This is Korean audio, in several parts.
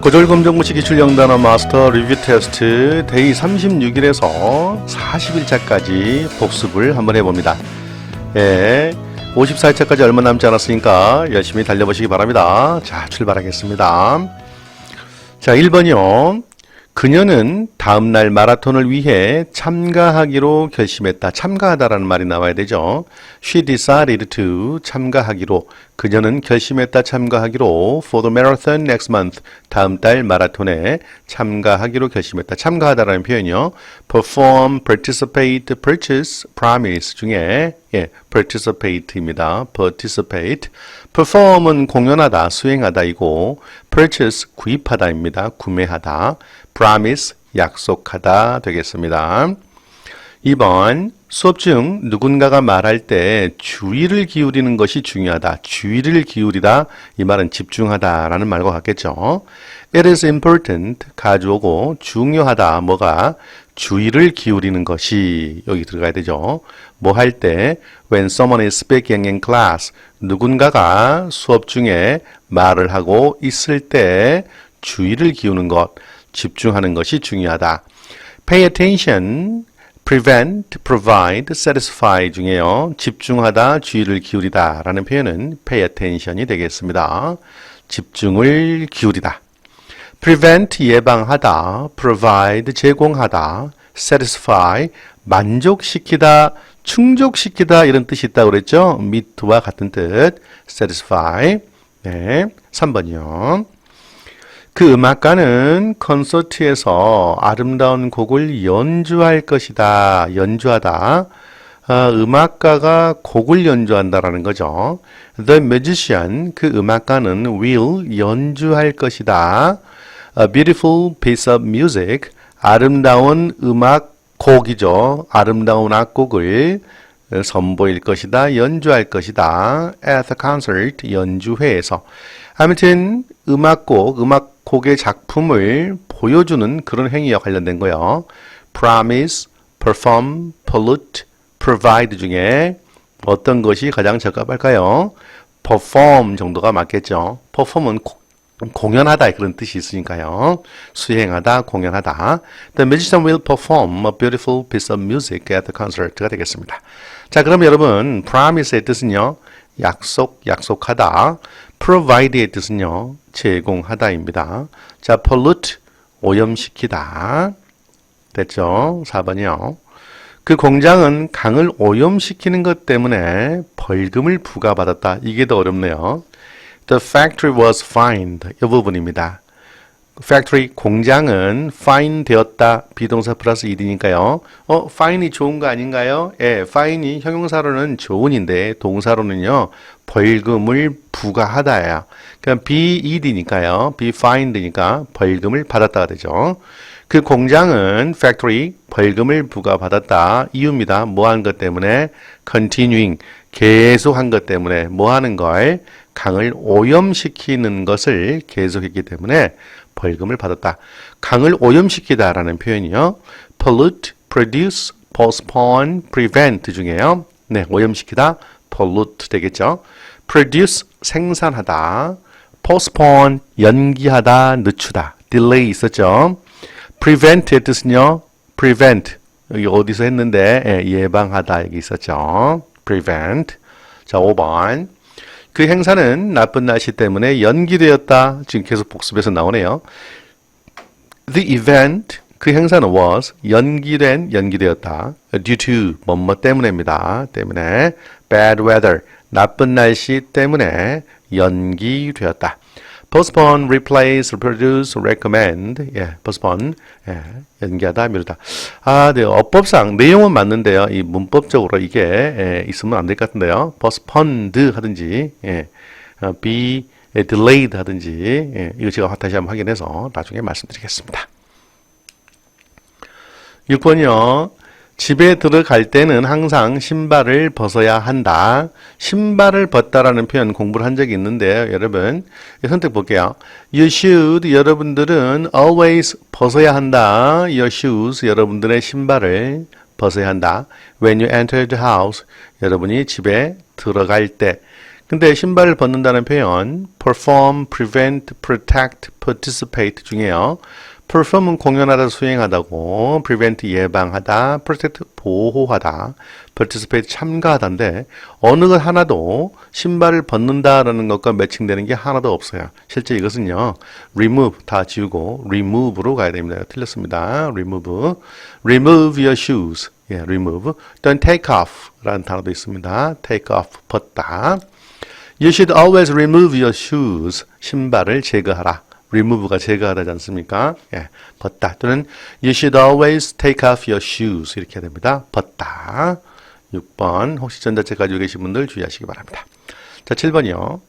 고졸검정고시 기출영단어 마스터 리뷰 테스트 데이 36일에서 40일차까지 복습을 한번 해봅니다. 예, 54일차까지 얼마 남지 않았으니까 열심히 달려보시기 바랍니다. 자, 출발하겠습니다. 자, 1번이요. 그녀는 다음날 마라톤을 위해 참가하기로 결심했다. 참가하다라는 말이 나와야 되죠. She decided to 참가하기로. 그녀는 결심했다. 참가하기로 for the marathon next month. 다음 달 마라톤에 참가하기로 결심했다. 참가하다라는 표현이요. perform, participate, purchase, promise 중에 예, participate입니다. participate. perform은 공연하다, 수행하다이고 purchase 구입하다입니다. 구매하다. Promise 약속하다 되겠습니다. 2번 수업 중 누군가가 말할 때 주의를 기울이는 것이 중요하다. 주의를 기울이다. 이 말은 집중하다라는 말과 같겠죠. It is important 가져오고 중요하다. 뭐가 주의를 기울이는 것이 여기 들어가야 되죠. 뭐 할 때 when someone is speaking in class 누군가가 수업 중에 말을 하고 있을 때 주의를 기우는 것 집중하는 것이 중요하다. Pay attention, prevent, provide, satisfy 중에요. 집중하다, 주의를 기울이다 라는 표현은 pay attention이 되겠습니다. 집중을 기울이다. prevent, 예방하다, provide, 제공하다, satisfy, 만족시키다, 충족시키다 이런 뜻이 있다고 그랬죠? meet와 같은 뜻, satisfy. 네, 3번이요. 그 음악가는 콘서트에서 아름다운 곡을 연주할 것이다. 연주하다. 아, 음악가가 곡을 연주한다라는 거죠. The musician, 그 음악가는 will 연주할 것이다. A beautiful piece of music, 아름다운 음악 곡이죠. 아름다운 악곡을 선보일 것이다. 연주할 것이다. At the concert, 연주회에서. 아무튼 음악곡, 음악곡의 작품을 보여주는 그런 행위와 관련된 거요. promise, perform, pollute, provide 중에 어떤 것이 가장 적합할까요? perform 정도가 맞겠죠. perform은 고- 공연하다 그런 뜻이 있으니까요. 수행하다, 공연하다. The musician will perform a beautiful piece of music at the concert가 되겠습니다. 자, 그럼 여러분, promise의 뜻은요. 약속, 약속하다. provide의 뜻은요. 제공하다입니다. 자, pollute, 오염시키다. 됐죠? 4번이요. 그 공장은 강을 오염시키는 것 때문에 벌금을 부과받았다. 이게 더 어렵네요. The factory was fined. 이 부분입니다. Factory 공장은 fine 되었다. 비동사 플러스 1이니까요. 어, fine이 좋은 거 아닌가요? 예, fine이 형용사로는 좋은인데 동사로는요. 벌금을 부과하다야. 그러니까 be ed니까요. be fined니까 벌금을 받았다가 되죠. 그 공장은 factory 벌금을 부과받았다. 이유입니다. 뭐 하는 것 때문에 continuing 계속 한 것 때문에 뭐 하는 걸 강을 오염시키는 것을 계속했기 때문에 벌금을 받았다. 강을 오염시키다라는 표현이요. pollute, produce, postpone, prevent 중에요. 네, 오염시키다, pollute 되겠죠. produce, 생산하다. postpone, 연기하다, 늦추다. delay 있었죠. prevent의 뜻은요. prevent. 여기 어디서 했는데 예, 예방하다 여기 있었죠. prevent. 자, 5번. 그 행사는 나쁜 날씨 때문에 연기되었다. 지금 계속 복습해서 나오네요. The event 그 행사는 was 연기된 연기되었다. due to 뭐뭐 때문에입니다. 때문에 bad weather 나쁜 날씨 때문에 연기되었다. Postpone, replace, reproduce, recommend. 예, postpone. 예, 연기하다, 미루다. 아, 네, 어법상 내용은 맞는데요. 이 문법적으로 이게 예, 있으면 안 될 것 같은데요. postponed 하든지, 예, 어, be delayed 하든지, 예, 이거 제가 다시 한번 확인해서 나중에 말씀드리겠습니다. 6번이요. 집에 들어갈 때는 항상 신발을 벗어야 한다. 신발을 벗다라는 표현 공부를 한 적이 있는데요. 여러분, 선택 볼게요. You should, 여러분들은 always 벗어야 한다. Your shoes, 여러분들의 신발을 벗어야 한다. When you enter the house, 여러분이 집에 들어갈 때. 근데 신발을 벗는다는 표현 perform, prevent, protect, participate 중에요. Perform은 공연하다 수행하다고 prevent 예방하다, protect 보호하다, participate 참가하다인데 어느 것 하나도 신발을 벗는다라는 것과 매칭되는 게 하나도 없어요. 실제 이것은요. remove 다 지우고 remove로 가야 됩니다. 틀렸습니다. remove. remove your shoes. 예, remove. 또는 take off 라는 단어도 있습니다. take off 벗다. You should always remove your shoes. 신발을 제거하라. Remove가 제거하다지 않습니까? 예, 벗다. 또는 you should always take off your shoes. 이렇게 해야 됩니다. 벗다. 6번. 혹시 전자책 가지고 계신 분들 주의하시기 바랍니다. 자, 7번이요.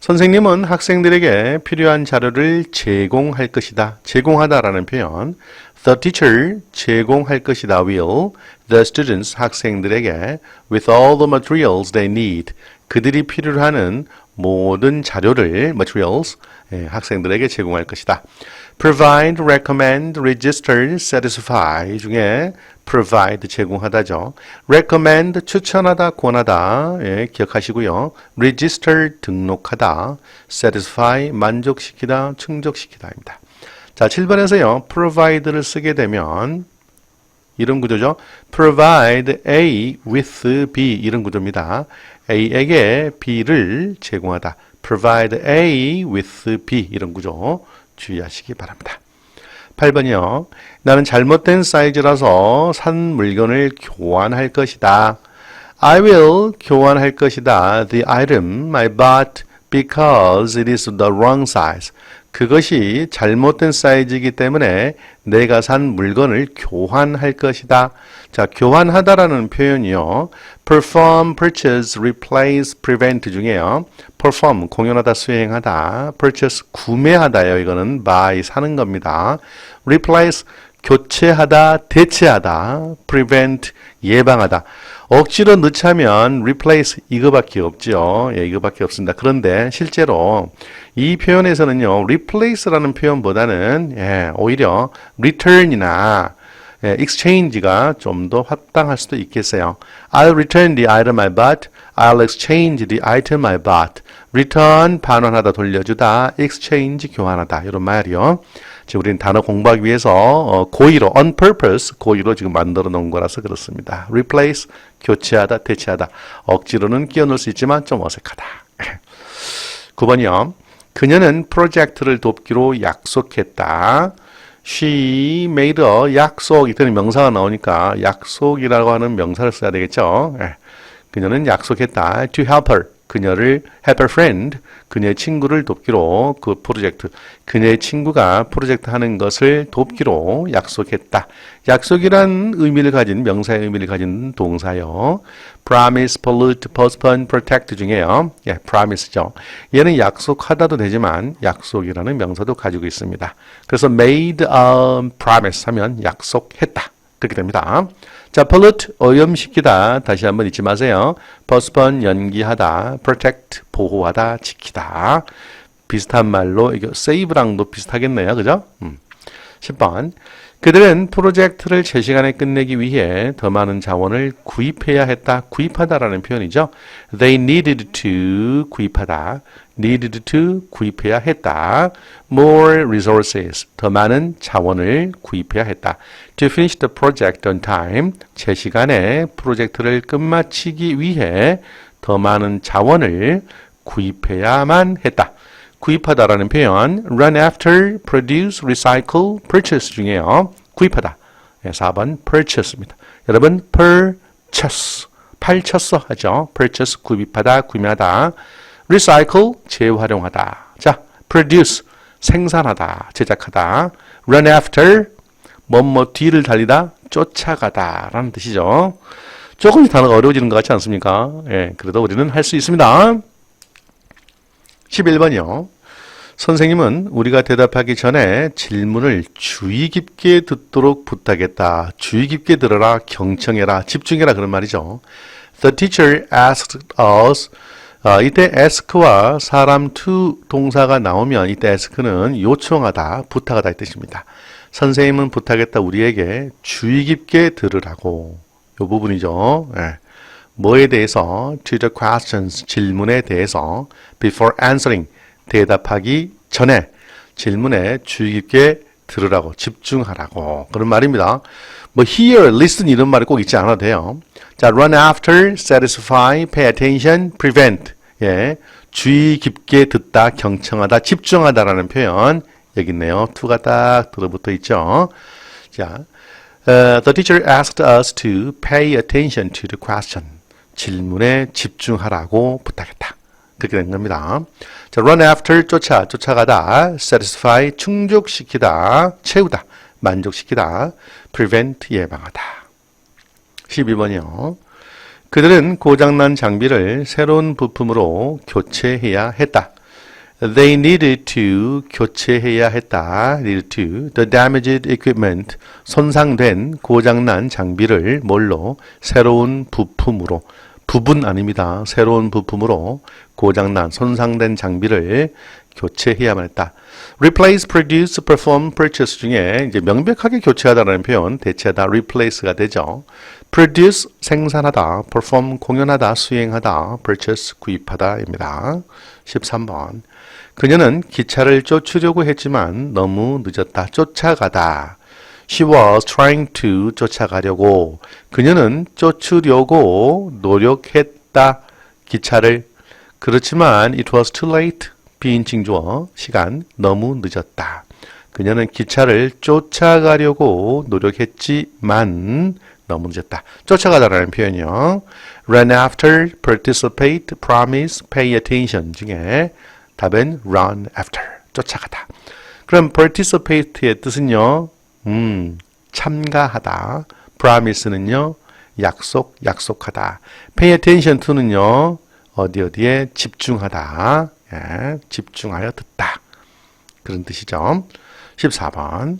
선생님은 학생들에게 필요한 자료를 제공할 것이다. 제공하다라는 표현. The teacher 제공할 것이다 will the students 학생들에게 with all the materials they need 그들이 필요로 하는 모든 자료를 materials 예, 학생들에게 제공할 것이다. provide, recommend, register, satisfy 중에 provide 제공하다죠. recommend 추천하다, 권하다 예, 기억하시고요. register 등록하다, satisfy 만족시키다, 충족시키다입니다. 자, 7번에서요. provide를 쓰게 되면 이런 구조죠. provide A with B 이런 구조입니다. A에게 B를 제공하다. Provide A with B 이런 구조 주의하시기 바랍니다. 8번이요. 나는 잘못된 사이즈라서 산 물건을 교환할 것이다. I will 교환할 것이다. The item I bought because it is the wrong size. 그것이 잘못된 사이즈이기 때문에 내가 산 물건을 교환할 것이다. 자, 교환하다라는 표현이요. perform, purchase, replace, prevent 중에요. perform, 공연하다, 수행하다. purchase, 구매하다요. 이거는 buy, 사는 겁니다. replace, 교체하다, 대체하다. prevent, 예방하다. 억지로 넣자면 replace 이거밖에 없죠. 예, 이거밖에 없습니다. 그런데 실제로 이 표현에서는요, replace라는 표현보다는 예, 오히려 return이나 예, exchange가 좀 더 합당할 수도 있겠어요. I'll return the item I bought. I'll exchange the item I bought. return 반환하다 돌려주다, exchange 교환하다 이런 말이요. 지금 우리는 단어 공부하기 위해서 어, 고의로 on purpose 고의로 지금 만들어 놓은 거라서 그렇습니다. replace 교체하다, 대체하다. 억지로는 끼워 넣을 수 있지만 좀 어색하다. 9번이요. 그녀는 프로젝트를 돕기로 약속했다. She made a 약속. 이때는 명사가 나오니까 약속이라고 하는 명사를 써야 되겠죠. 예. 그녀는 약속했다. To help her. 그녀를 help her friend. 그녀의 친구를 돕기로 그 프로젝트. 그녀의 친구가 프로젝트 하는 것을 돕기로 약속했다. 약속이란 의미를 가진 명사의 의미를 가진 동사요. promise, pollute, postpone, protect 중에요. 예, promise죠. 얘는 약속하다도 되지만 약속이라는 명사도 가지고 있습니다. 그래서 made a promise 하면 약속했다. 그렇게 됩니다. 자, pollute 오염시키다. 다시 한번 잊지 마세요. postpone 연기하다. protect 보호하다, 지키다. 비슷한 말로 이게 save랑도 비슷하겠네요. 그죠? 음. 10번. 그들은 프로젝트를 제 시간에 끝내기 위해 더 많은 자원을 구입해야 했다. 구입하다라는 표현이죠. They needed to 구입하다. needed to 구입해야 했다. more resources 더 많은 자원을 구입해야 했다. to finish the project on time 제 시간에 프로젝트를 끝마치기 위해 더 많은 자원을 구입해야만 했다. 구입하다라는 표현 run after, produce, recycle, purchase 중에요. 구입하다. 네, 4번 purchase입니다. 여러분 purchase 팔쳤어 하죠. purchase 구입하다, 구매하다. recycle 재활용하다. 자, produce 생산하다, 제작하다. run after 뭐뭐 뒤를 달리다, 쫓아가다 라는 뜻이죠. 조금씩 단어가 어려워지는 것 같지 않습니까? 예, 그래도 우리는 할 수 있습니다. 11번이요. 선생님은 우리가 대답하기 전에 질문을 주의 깊게 듣도록 부탁했다. 주의 깊게 들어라, 경청해라, 집중해라 그런 말이죠. The teacher asked us 아, 이때 ask와 사람 to 동사가 나오면 이때 ask는 요청하다, 부탁하다 이 뜻입니다. 선생님은 부탁했다 우리에게 주의 깊게 들으라고 요 부분이죠. 예. 뭐에 대해서 to the questions 질문에 대해서 before answering 대답하기 전에 질문에 주의 깊게 들으라고 집중하라고 그런 말입니다. 뭐 hear, listen 이런 말이 꼭 있지 않아도 돼요. 자, run after, satisfy, pay attention, prevent. 예. 주의 깊게 듣다, 경청하다, 집중하다라는 표현 여기 있네요. to가 딱 들어붙어 있죠. 자, uh, the teacher asked us to pay attention to the question. 질문에 집중하라고 부탁했다. 그렇게 된 겁니다. 자, run after 쫓아, 쫓아가다, satisfy 충족시키다, 채우다, 만족시키다, prevent 예방하다. 12번이요. 그들은 고장난 장비를 새로운 부품으로 교체해야 했다. They needed to 교체해야 했다. needed to the damaged equipment 손상된 고장난 장비를 뭘로 새로운 부품으로 부분 아닙니다. 새로운 부품으로 고장난 손상된 장비를 교체해야만 했다. replace, produce, perform, purchase 중에 이제 명백하게 교체하다라는 표현 대체하다 replace가 되죠. produce 생산하다, perform 공연하다, 수행하다, purchase 구입하다입니다. 13번. 그녀는 기차를 쫓으려고 했지만 너무 늦었다. 쫓아가다. She was trying to 쫓아가려고. 그녀는 쫓으려고 노력했다. 기차를. 그렇지만 it was too late. 비인칭 주어 시간 너무 늦었다. 그녀는 기차를 쫓아가려고 노력했지만 너무 늦었다. 쫓아가다라는 표현이요. run after, participate, promise, pay attention 중에 답은 run after, 쫓아가다. 그럼 participate의 뜻은요. 음, 참가하다. promise는요. 약속, 약속하다. pay attention to는요. 어디 어디에 집중하다. 예, 집중하여 듣다. 그런 뜻이죠. 14번.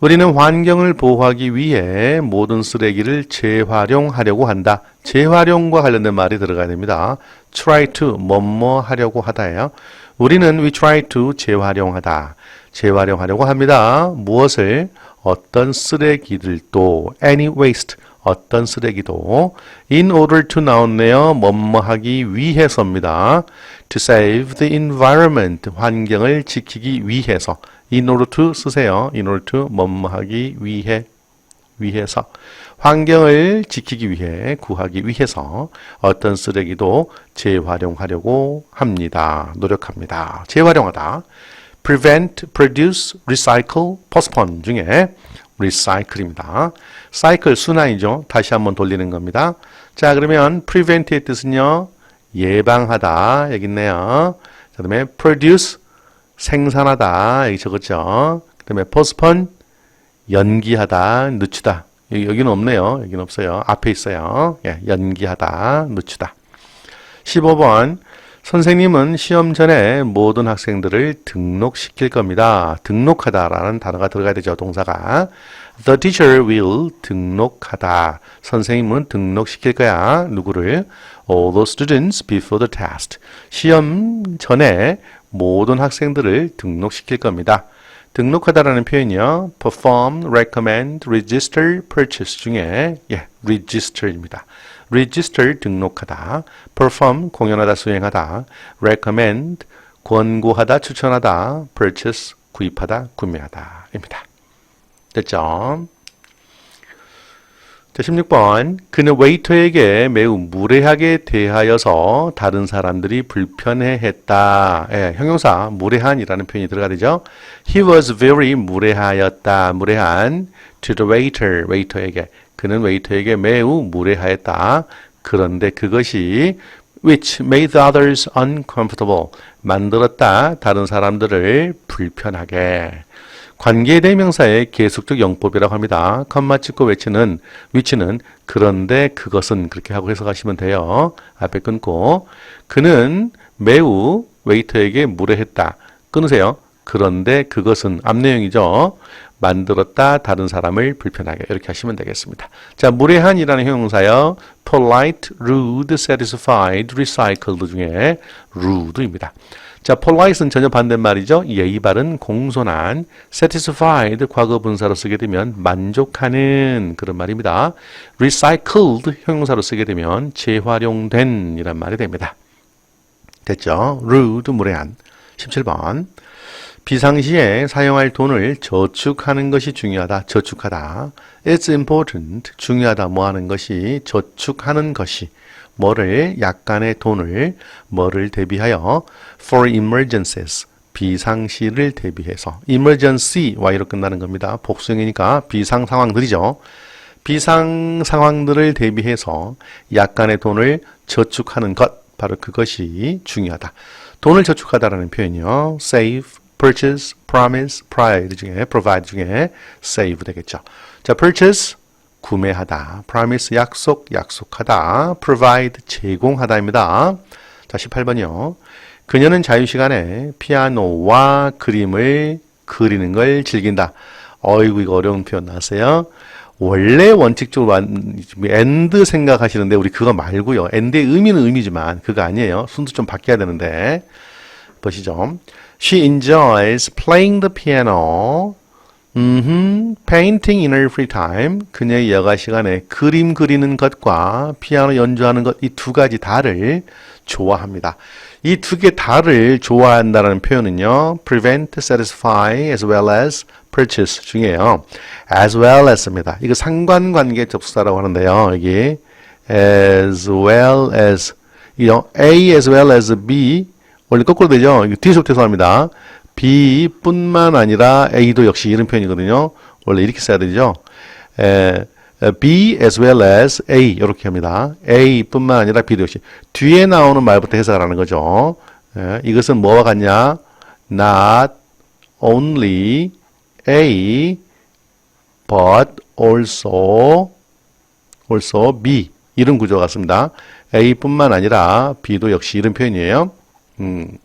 우리는 환경을 보호하기 위해 모든 쓰레기를 재활용하려고 한다. 재활용과 관련된 말이 들어가야 됩니다. try to 뭐뭐 하려고 하다예요. 우리는 we try to 재활용하다. 재활용하려고 합니다. 무엇을 어떤 쓰레기들도 any waste 어떤 쓰레기도 in order to 나왔네요. 뭐뭐 하기 위해서입니다. to save the environment 환경을 지키기 위해서 in order to 쓰세요. in order to 뭐뭐 하기 위해 위해서 환경을 지키기 위해 구하기 위해서 어떤 쓰레기도 재활용하려고 합니다. 노력합니다. 재활용하다. Prevent, produce, recycle, postpone 중에 recycle입니다. cycle 순환이죠. 다시 한번 돌리는 겁니다. 자, 그러면 prevent의 뜻은요. 예방하다. 여기 있네요. 자, 그다음에 produce 생산하다. 여기 적었죠. 그다음에 postpone 연기하다, 늦추다. 여기, 여기는 없네요. 여기는 없어요. 앞에 있어요. 예, 연기하다, 늦추다. 15번. 선생님은 시험 전에 모든 학생들을 등록시킬 겁니다. 등록하다라는 단어가 들어가야 되죠. 동사가. The teacher will 등록하다. 선생님은 등록시킬 거야. 누구를? All the students before the test. 시험 전에 모든 학생들을 등록시킬 겁니다. 등록하다라는 표현이요. perform, recommend, register, purchase 중에 예, register입니다. Register 등록하다, perform 공연하다 수행하다, recommend 권고하다 추천하다, purchase 구입하다 구매하다입니다. 됐죠? 자, 16번. 그는 웨이터에게 매우 무례하게 대하여서 다른 사람들이 불편해 했다. 예, 형용사 무례한이라는 표현이 들어가 되죠. He was very 무례하였다. 무례한 to the waiter. 웨이터에게. 그는 웨이터에게 매우 무례하였다. 그런데 그것이 which made others uncomfortable. 만들었다. 다른 사람들을 불편하게. 관계 대명사의 계속적 영법이라고 합니다. 컴마 찍고 외치는 위치는 그런데 그것은 그렇게 하고 해석하시면 돼요. 앞에 끊고 그는 매우 웨이터에게 무례했다. 끊으세요. 그런데 그것은 앞 내용이죠. 만들었다 다른 사람을 불편하게 이렇게 하시면 되겠습니다. 자, 무례한이라는 형용사요. polite, rude, satisfied, recycled 중에 rude입니다. 자, polite는 전혀 반대말이죠. 예의 바른, 공손한, satisfied 과거 분사로 쓰게 되면 만족하는 그런 말입니다. recycled 형용사로 쓰게 되면 재활용된 이란 말이 됩니다. 됐죠? rude, 무례한. 17번. 비상시에 사용할 돈을 저축하는 것이 중요하다. 저축하다. It's important. 중요하다. 뭐 하는 것이 저축하는 것이 뭐를 약간의 돈을 뭐를 대비하여 for emergencies 비상시를 대비해서 emergency Y로 끝나는 겁니다. 복수형이니까 비상 상황들이죠. 비상 상황들을 대비해서 약간의 돈을 저축하는 것 바로 그것이 중요하다. 돈을 저축하다라는 표현이요. save, purchase, promise, provide 중에 provide 중에 save 되겠죠. 자, purchase 구매하다, promise 약속, 약속하다, provide 제공하다입니다. 자, 18번이요. 그녀는 자유 시간에 피아노와 그림을 그리는 걸 즐긴다. 어이구, 이거 어려운 표현 나왔어요. 원래 원칙적으로 엔드 생각하시는데 우리 그거 말고요. 엔드의 의미는 의미지만 그거 아니에요. 순서 좀 바뀌어야 되는데 보시죠. She enjoys playing the piano, mm painting in her free time. 그녀의 여가 시간에 그림 그리는 것과 피아노 연주하는 것 이 두 가지 다를 좋아합니다. 이 두 개 다를 좋아한다는 표현은요. prevent, satisfy as well as purchase 중에요. as well as입니다. 이거 상관관계 접수사라고 하는데요. 여기 as well as 이요. A as well as B 원래 거꾸로 되죠. 뒤에서부터 합니다. B뿐만 아니라 A도 역시 이런 표현이거든요. 원래 이렇게 써야 되죠. 에, B as well as A 이렇게 합니다. A뿐만 아니라 B도 역시 뒤에 나오는 말부터 해석하라는 거죠. 에, 이것은 뭐와 같냐? Not only A but also also B 이런 구조 같습니다. A뿐만 아니라 B도 역시 이런 표현이에요. 음.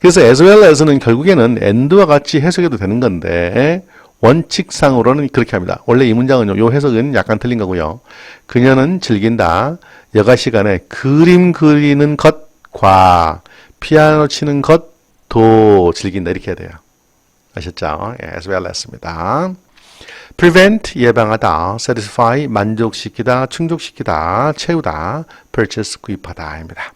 그래서 as well as는 결국에는 and와 같이 해석해도 되는 건데 원칙상으로는 그렇게 합니다. 원래 이 문장은요. 요 해석은 약간 틀린 거고요. 그녀는 즐긴다. 여가 시간에 그림 그리는 것과 피아노 치는 것도 즐긴다. 이렇게 해야 돼요. 아셨죠? 예, as well as입니다. prevent 예방하다, satisfy 만족시키다, 충족시키다, 채우다, purchase 구입하다입니다.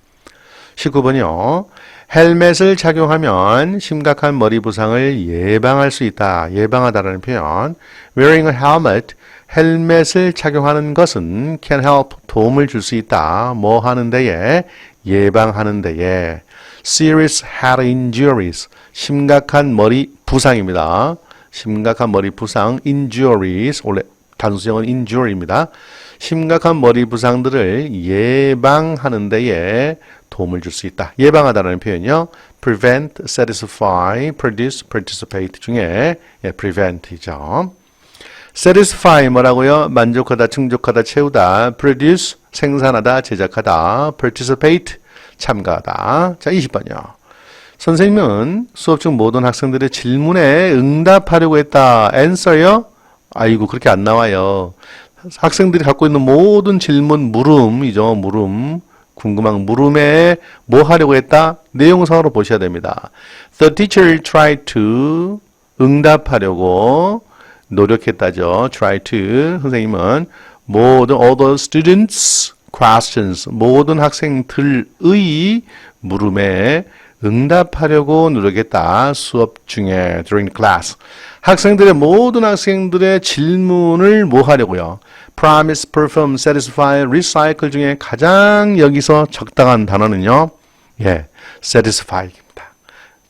19번이요. 헬멧을 착용하면 심각한 머리 부상을 예방할 수 있다. 예방하다라는 표현. wearing a helmet 헬멧을 착용하는 것은 can help 도움을 줄 수 있다. 뭐 하는 데에 예방하는 데에 serious head injuries 심각한 머리 부상입니다. 심각한 머리 부상 injuries 원래 단수형은 injury입니다. 심각한 머리 부상들을 예방하는 데에 도움을 줄 수 있다. 예방하다라는 표현이요. prevent, satisfy, produce, participate 중에 예, prevent이죠. satisfy 뭐라고요? 만족하다, 충족하다, 채우다. produce 생산하다, 제작하다. participate 참가하다. 자, 20번이요. 선생님은 수업 중 모든 학생들의 질문에 응답하려고 했다. answer요? 아이고 그렇게 안 나와요. 학생들이 갖고 있는 모든 질문 물음이죠. 물음. 궁금한 물음에 뭐 하려고 했다? 내용상으로 보셔야 됩니다. The teacher tried to 응답하려고 노력했다죠. try to 선생님은 모든 the students questions 모든 학생들의 물음에 응답하려고 노력했다. 수업 중에 during class. 학생들의 모든 학생들의 질문을 뭐 하려고요? promise, perform, satisfy, recycle 중에 가장 여기서 적당한 단어는요. 예, satisfy입니다.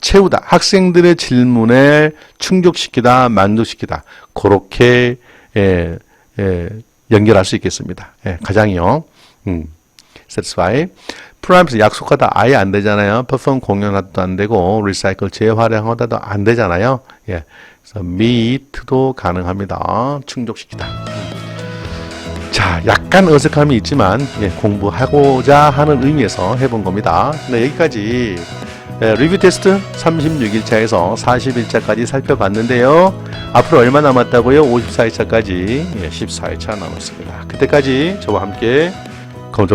채우다. 학생들의 질문에 충족시키다, 만족시키다. 그렇게 예, 예, 연결할 수 있겠습니다. 예, 가장이요. 음, satisfy. 프라임스 약속하다 아예 안 되잖아요. 퍼폼 공연하다도 안 되고 리사이클 재활용하다도 안 되잖아요. 예. 그래서 meet도 가능합니다. 충족시키다. 자, 약간 어색함이 있지만 예, 공부하고자 하는 의미에서 해본 겁니다. 네, 여기까지 예, 리뷰 테스트 36일차에서 40일차까지 살펴봤는데요. 앞으로 얼마 남았다고요? 54일차까지 예, 14일차 남았습니다. 그때까지 저와 함께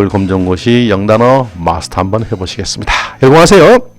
검정고시 영단어 마스터 한번 해보시겠습니다. 여러분 하세요.